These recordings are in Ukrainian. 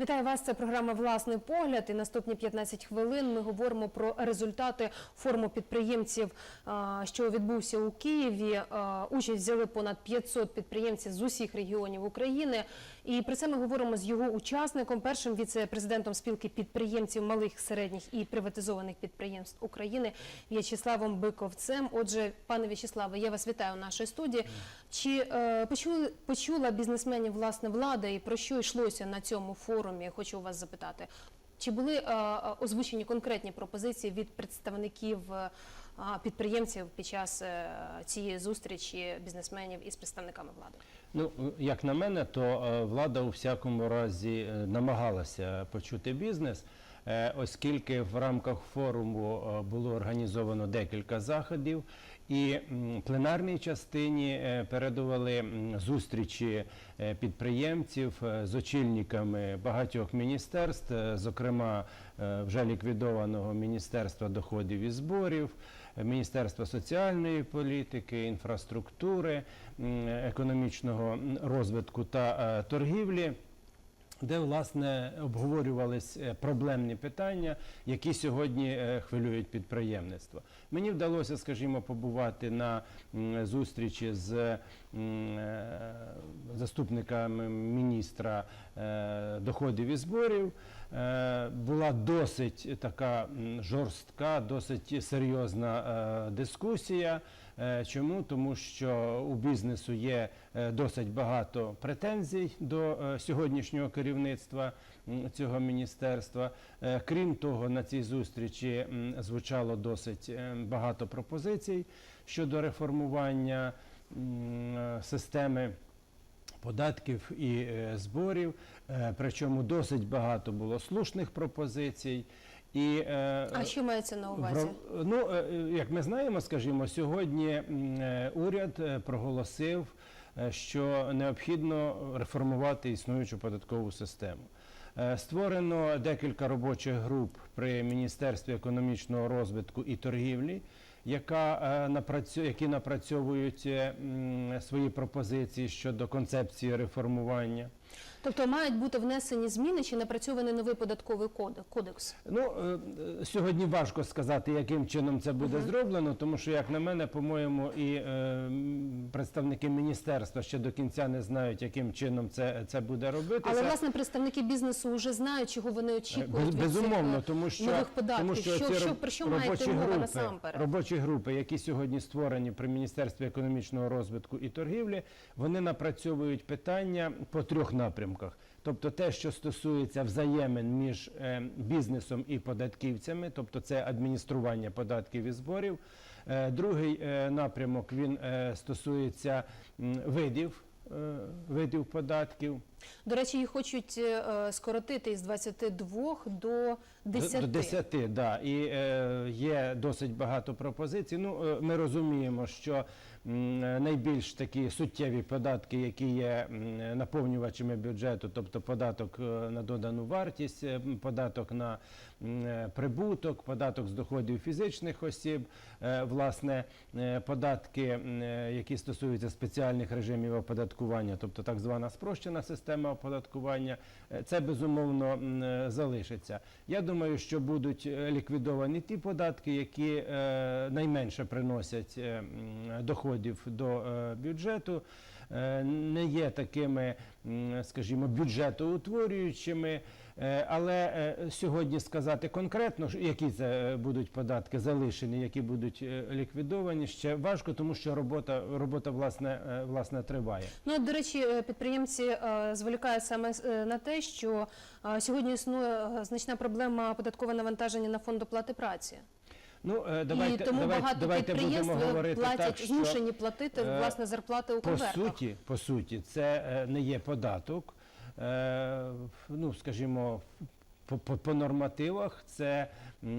Вітаю вас. Це програма Власний погляд. І наступні 15 хвилин ми говоримо про результати форуму підприємців, що відбувся у Києві. Участь взяли понад 500 підприємців з усіх регіонів України. І про це ми говоримо з його учасником, першим віце-президентом спілки підприємців малих, середніх і приватизованих підприємств України В'ячеславом Биковцем. Отже, пане В'ячеславе, я вас вітаю у нашій студії. Чи е, почула бізнесменів власне влада і про що йшлося на цьому форумі? Хочу у вас запитати. Чи були е, е, озвучені конкретні пропозиції від представників е, підприємців під час цієї зустрічі бізнесменів із представниками влади? Ну, як на мене, то влада у всякому разі намагалася почути бізнес, оскільки в рамках форуму е, було організовано декілька заходів, і пленарній частині е, передували зустрічі е, підприємців е, з очільниками багатьох міністерств, е, зокрема е, вже ліквідованого Міністерства доходів і зборів. Міністерства соціальної політики, інфраструктури, економічного розвитку та е, торгівлі. Де власне обговорювались е, проблемні питання, які сьогодні е, хвилюють підприємництво. Мені вдалося, скажімо, побувати на зустрічі з е, заступниками міністра доходів і зборів. Була досить така жорстка, досить серйозна дискусія. Е, Чому? Тому що у бізнесу є е, досить багато претензій до е, сьогоднішнього керівництва цього міністерства. Крім того, на цій зустрічі звучало досить багато пропозицій щодо реформування системи податків і зборів. Причому досить багато було слушних пропозицій. І, е, А що мається на увазі? Ну, е, е, як ми знаємо, скажімо, сьогодні уряд проголосив, що необхідно реформувати існуючу податкову систему. Створено декілька робочих груп при Міністерстві економічного розвитку і торгівлі, яка, які напрацьовують свої пропозиції щодо концепції реформування. Тобто мають бути внесені зміни чи напрацьований новий податковий коде- кодекс? Ну е, сьогодні важко сказати, яким чином це буде зроблено, тому що, як на мене, по-моєму, і е, представники міністерства ще до кінця не знають, яким чином це, це буде робитися. Але власне представники бізнесу вже знають, чого вони очікують Без- від безумовно, цих е, тому що нових податків. тому що, що, що, про що має йти робочі мова насамперед? робочі групи, які сьогодні створені при міністерстві економічного розвитку і торгівлі, вони напрацьовують питання по трьох напрямках. Тобто те, що стосується взаємин між е, бізнесом і податківцями, тобто це адміністрування податків і зборів. Е, другий е, напрямок він стосується видів. Видів податків До речі, їх хочуть е, скоротити із 22 до 10. До 10, да. І е, є досить багато пропозицій. Ну, е, ми розуміємо, що е, найбільш такі суттєві податки, які є наповнювачами бюджету, тобто податок е, на додану вартість, е, податок на е, прибуток, податок з доходів фізичних осіб, е, власне, е, податки, е, які стосуються спеціальних режимів оподаткування, тобто так звана спрощена система оподаткування, е, це безумовно е, залишиться. Я думаю, що будуть е, ліквідовані ті податки, які найменше приносять доходів до бюджету, не є такими, скажімо, бюджетоутворюючими. Е, Але е, сьогодні сказати конкретно, які це е, будуть податки залишені, які будуть ліквідовані, ще важко, тому що робота, робота власне, власне триває. Ну, до речі, підприємці зволікають саме на те, що сьогодні існує значна проблема податкового навантаження на фонд оплати праці. Ну, давайте, і тому давайте, багато давайте підприємств будемо говорити платять, так, що... змушені платити власне зарплати у По конвертах. суті, по суті, це не є податок. Е, Ну, скажімо, по, по, по нормативах це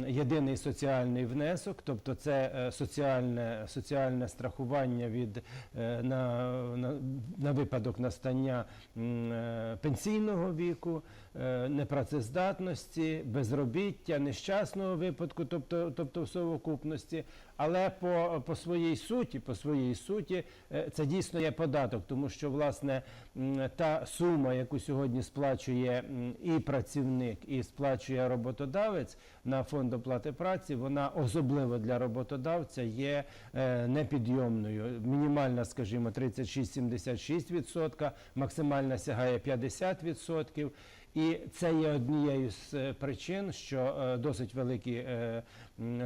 єдиний соціальний внесок, тобто це е, соціальне, соціальне страхування від е, на, на, на випадок настання пенсійного віку, непрацездатності, безробіття, нещасного випадку, тобто, тобто в совокупності. Але по, по своїй суті, по своїй суті, е, це дійсно є податок, тому що власне та сума, яку сьогодні сплачує і працівник, і сплачує роботодавець на фонд оплати праці, вона особливо для роботодавця є е, непідйомною. Мінімальна, скажімо, 36-76%, максимальна сягає 50%. І це є однією з е, причин, що е, досить великі е,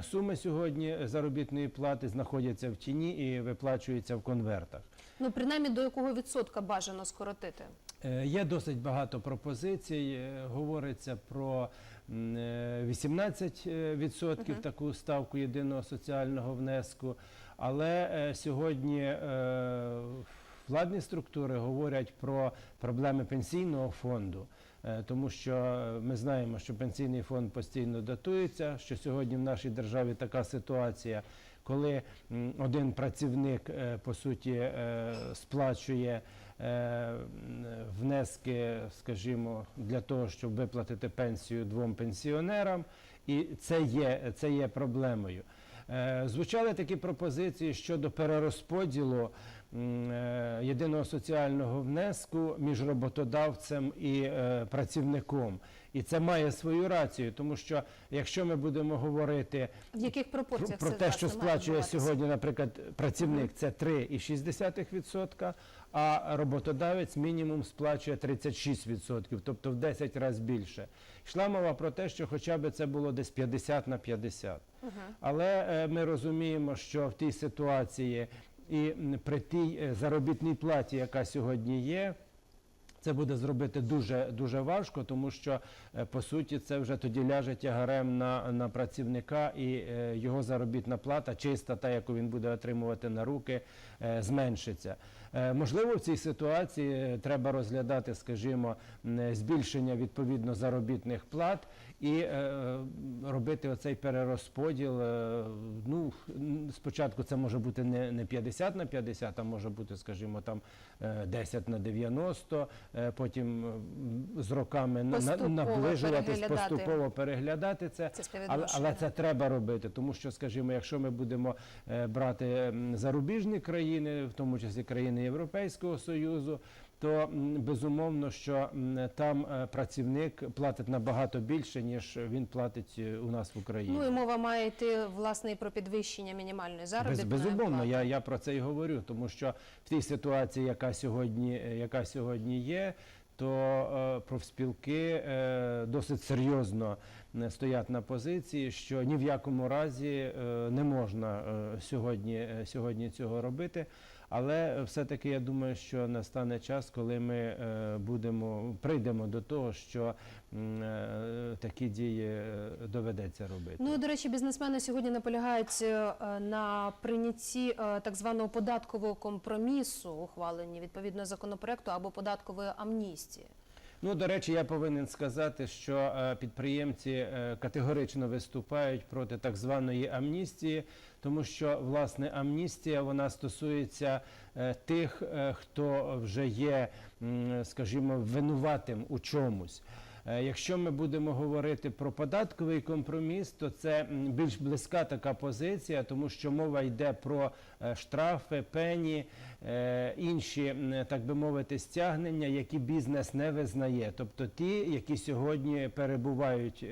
суми сьогодні заробітної плати знаходяться в тіні і виплачуються в конвертах. Ну, принаймні, до якого відсотка бажано скоротити? Є досить багато пропозицій. Говориться про е, 18% відсотків таку ставку єдиного соціального внеску. Але сьогодні владні структури говорять про проблеми пенсійного фонду. Е, Тому що ми знаємо, що пенсійний фонд постійно датується, що сьогодні в нашій державі така ситуація, коли один працівник е, по суті е, сплачує внески, скажімо, для того, щоб виплатити пенсію двом пенсіонерам, і це є, це є проблемою. Звучали такі пропозиції щодо перерозподілу єдиного соціального внеску між роботодавцем і е, працівником. І це має свою рацію, тому що якщо ми будемо говорити В яких про, пропорціях про те, що сплачує сьогодні, наприклад, працівник, це 3,6%, а роботодавець мінімум сплачує 36%, тобто в 10 разів більше. Йшла мова про те, що хоча б це було десь 50 на 50. Але е, ми розуміємо, що в тій ситуації і при тій е, заробітній платі, яка сьогодні є, це буде зробити дуже дуже важко, тому що е, по суті це вже тоді ляже тягарем на, на працівника, і е, його заробітна плата, чиста, та яку він буде отримувати на руки, зменшиться. Можливо, в цій ситуації треба розглядати, скажімо, збільшення відповідно заробітних плат і е, робити оцей перерозподіл. е, Ну спочатку це може бути не, не 50 на 50, а може бути, скажімо, там е, 10 на 90, е, потім з роками Поступово наближуватись, переглядати. поступово переглядати це. Це Але, але це треба робити, тому що, скажімо, якщо ми будемо е, брати зарубіжні країни, в тому числі країни Європейського Союзу, то безумовно, що там е, працівник платить набагато більше, ніж він платить е, у нас в Україні. Ну і мова має йти власне і про підвищення мінімальної Без, безумовно, плати. я, я про це і говорю, тому що в тій ситуації, яка сьогодні, е, яка сьогодні є, то профспілки досить серйозно стоять на позиції, що ні в якому разі не можна сьогодні, сьогодні цього робити. Але все-таки я думаю, що настане час, коли ми е, будемо прийдемо до того, що е, такі дії е, доведеться робити. Ну до речі, бізнесмени сьогодні наполягають на прийнятті так званого податкового компромісу, ухваленні відповідно законопроекту або податкової амністії. Ну, до речі, я повинен сказати, що е, підприємці е, категорично виступають проти так званої амністії, тому що власне амністія вона стосується е, тих, хто вже є, скажімо, винуватим у чомусь. Е, Якщо ми будемо говорити про податковий компроміс, то це більш близька така позиція, тому що мова йде про е, штрафи, пені, е, інші, так би мовити, стягнення, які бізнес не визнає. Тобто ті, які сьогодні перебувають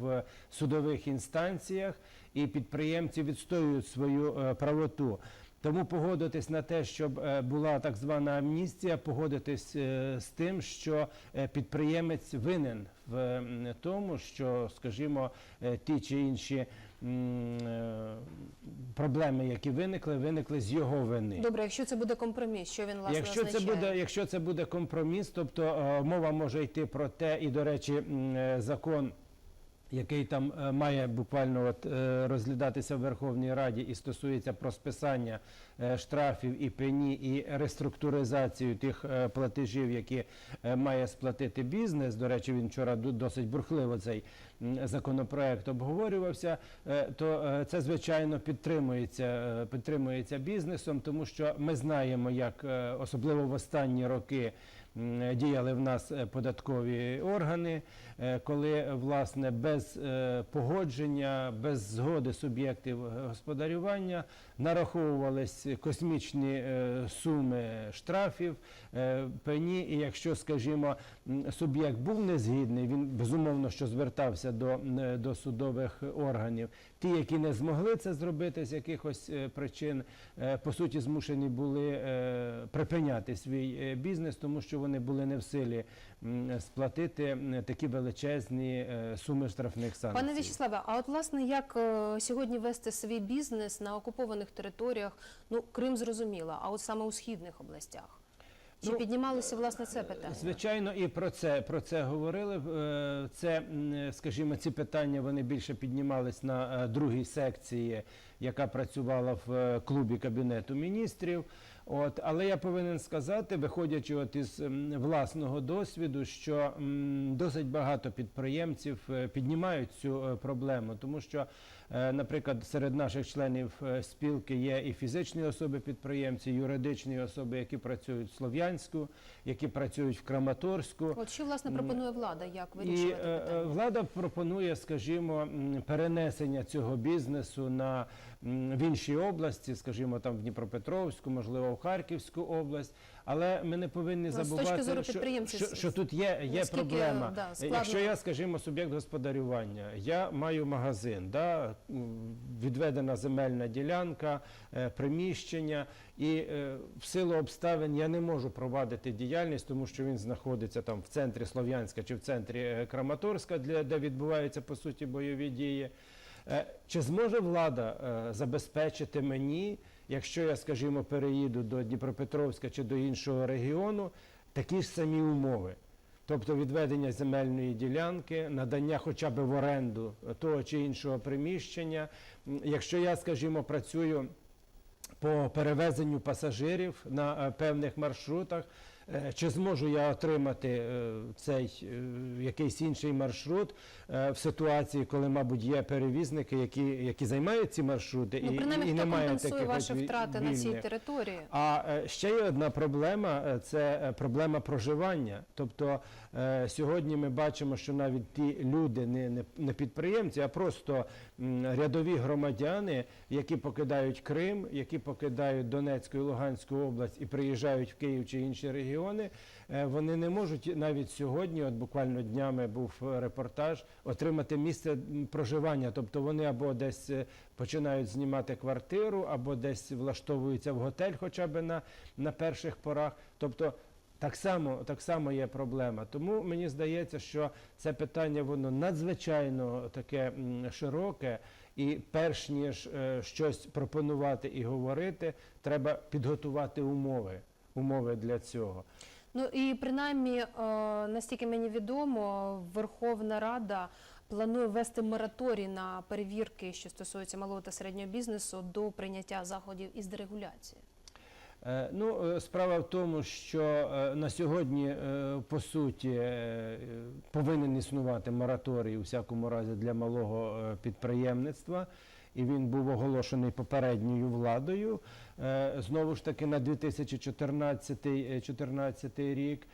в судових інстанціях, і підприємці відстоюють свою правоту. Тому погодитись на те, щоб е, була так звана амністія, погодитись е, з тим, що е, підприємець винен в тому, що, скажімо, ті чи інші проблеми, які виникли, виникли з його вини. Добре, якщо це буде компроміс, що він власне Якщо це буде, якщо це буде компроміс, тобто мова може йти про те, і до речі, закон. Який там е, має буквально от, е, розглядатися в Верховній Раді і стосується про списання е, штрафів і пені, і реструктуризацію тих платежів, які має сплатити бізнес. До речі, він вчора досить бурхливо цей законопроект обговорювався. То це звичайно підтримується, підтримується бізнесом, тому що ми знаємо, як особливо в останні роки. Діяли в нас податкові органи, коли власне без е, погодження, без згоди суб'єктів е, господарювання нараховувались космічні е, суми штрафів, е, пені. І якщо, скажімо, суб'єкт був незгідний, він безумовно що звертався до, е, до судових органів. Ті, які не змогли це зробити з якихось е, причин, е, по суті, змушені були е, припиняти свій е, бізнес, тому що вони були не в силі сплатити такі величезні е, суми штрафних санкцій. Пане В'ячеславе, а от власне як е, сьогодні вести свій бізнес на окупованих територіях? Ну, Крим зрозуміло, а от саме у східних областях? Чи Ну, піднімалося власне це питання? Звичайно, і про це про це говорили. Е, Це, скажімо, ці питання вони більше піднімались на е, другій секції, яка працювала в е, клубі кабінету міністрів. От, але я повинен сказати, виходячи от із власного досвіду, що м, досить багато підприємців е, піднімають цю е, проблему, тому що, е, наприклад, серед наших членів спілки є і фізичні особи-підприємці, і юридичні особи, які працюють в Слов'янську, які працюють в Краматорську. От що власне пропонує влада? Як вирішувати питання? влада пропонує, скажімо, перенесення цього бізнесу на в інші області, скажімо, там в Дніпропетровську, можливо, в Харківську область. Але ми не повинні Ну, забувати, зору що, що, що тут є, є наскільки, проблема. да. Якщо я, скажімо, суб'єкт господарювання, я маю магазин, да, відведена земельна ділянка, е, приміщення, і е, в силу обставин я не можу провадити діяльність, тому що він знаходиться там в центрі Слов'янська чи в центрі е, Краматорська, де відбуваються по суті бойові дії. Е, Чи зможе влада е, забезпечити мені, якщо я, скажімо, переїду до Дніпропетровська чи до іншого регіону, такі ж самі умови? Тобто відведення земельної ділянки, надання хоча б в оренду того чи іншого приміщення. Якщо я, скажімо, працюю по перевезенню пасажирів на е, певних маршрутах, чи зможу я отримати цей якийсь інший маршрут в ситуації, коли, мабуть, є перевізники, які, які займають ці маршрути, Ну, і, принаймні, і хто немає компенсує таких ваші втрати на цій території? А е, ще є одна проблема е, це е, проблема проживання. Тобто е, сьогодні ми бачимо, що навіть ті люди, не, не, не підприємці, а просто рядові громадяни, які покидають Крим, які покидають Донецьку і Луганську область і приїжджають в Київ чи інші регіони, е, вони не можуть навіть сьогодні, от буквально днями був е, репортаж, отримати місце проживання. Тобто вони або десь е, починають знімати квартиру, або десь влаштовуються в готель, хоча б на, на перших порах. Тобто так само, так само є проблема. Тому мені здається, що це питання воно надзвичайно таке широке, і перш ніж е, щось пропонувати і говорити, треба підготувати умови, умови для цього. Ну і принаймні, е, настільки мені відомо, Верховна Рада планує ввести мораторій на перевірки, що стосуються малого та середнього бізнесу, до прийняття заходів із дерегуляції. Е, Ну, е, справа в тому, що на сьогодні, по суті, повинен існувати мораторій у всякому разі для малого підприємництва, і він був оголошений попередньою владою. Е, Знову ж таки, на 2014 рік.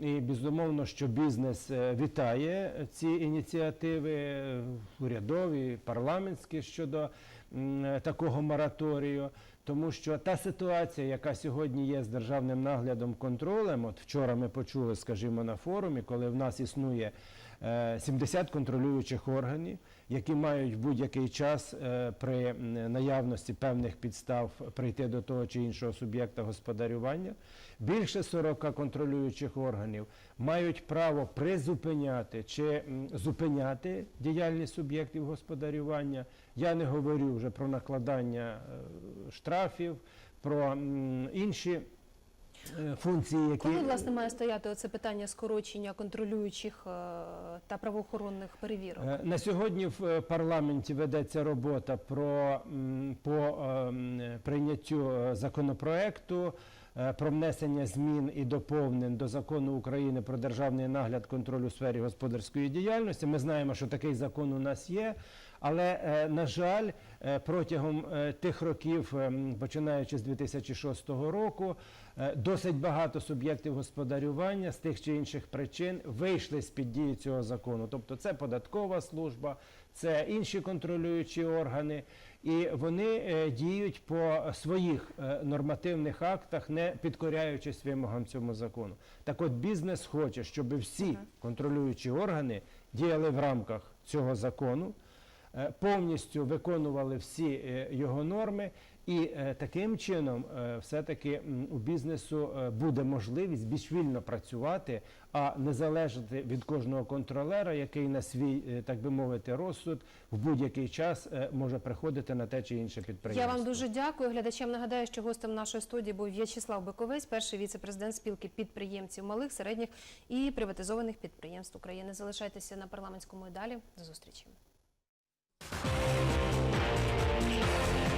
І безумовно, що бізнес е, вітає ці ініціативи е, урядові, парламентські щодо е, такого мораторію. Тому що та ситуація, яка сьогодні є з державним наглядом контролем, от вчора ми почули, скажімо, на форумі, коли в нас існує е, 70 контролюючих органів, які мають в будь-який час е, при наявності певних підстав прийти до того чи іншого суб'єкта господарювання. Більше 40 контролюючих органів мають право призупиняти чи зупиняти діяльність суб'єктів господарювання. Я не говорю вже про накладання е, штрафів, про інші е, функції, які Коли власне має стояти оце питання скорочення контролюючих е, та правоохоронних перевірок? Е, На сьогодні в е, парламенті ведеться робота про по ем, прийняттю е, законопроекту е, про внесення змін і доповнень до закону України про державний нагляд контроль у сфері господарської діяльності. Ми знаємо, що такий закон у нас є. Але е, на жаль, е, протягом е, тих років, е, м, починаючи з 2006 року, досить багато суб'єктів господарювання з тих чи інших причин вийшли з під дії цього закону. Тобто, це податкова служба, це інші контролюючі органи, і вони діють по своїх нормативних актах, не підкоряючись вимогам цьому закону. Так от бізнес хоче, щоб всі контролюючі органи діяли в рамках цього закону повністю виконували всі е, його норми, і е, таким чином е, все-таки у бізнесу е, буде можливість більш вільно працювати, а не залежати від кожного контролера, який на свій, е, так би мовити, розсуд в будь-який час е, може приходити на те чи інше підприємство. Я вам дуже дякую. Глядачам нагадаю, що гостем нашої студії був В'ячеслав Биковець, перший віце-президент спілки підприємців малих, середніх і приватизованих підприємств України. Залишайтеся на парламентському і далі. До зустрічі. フフフフ。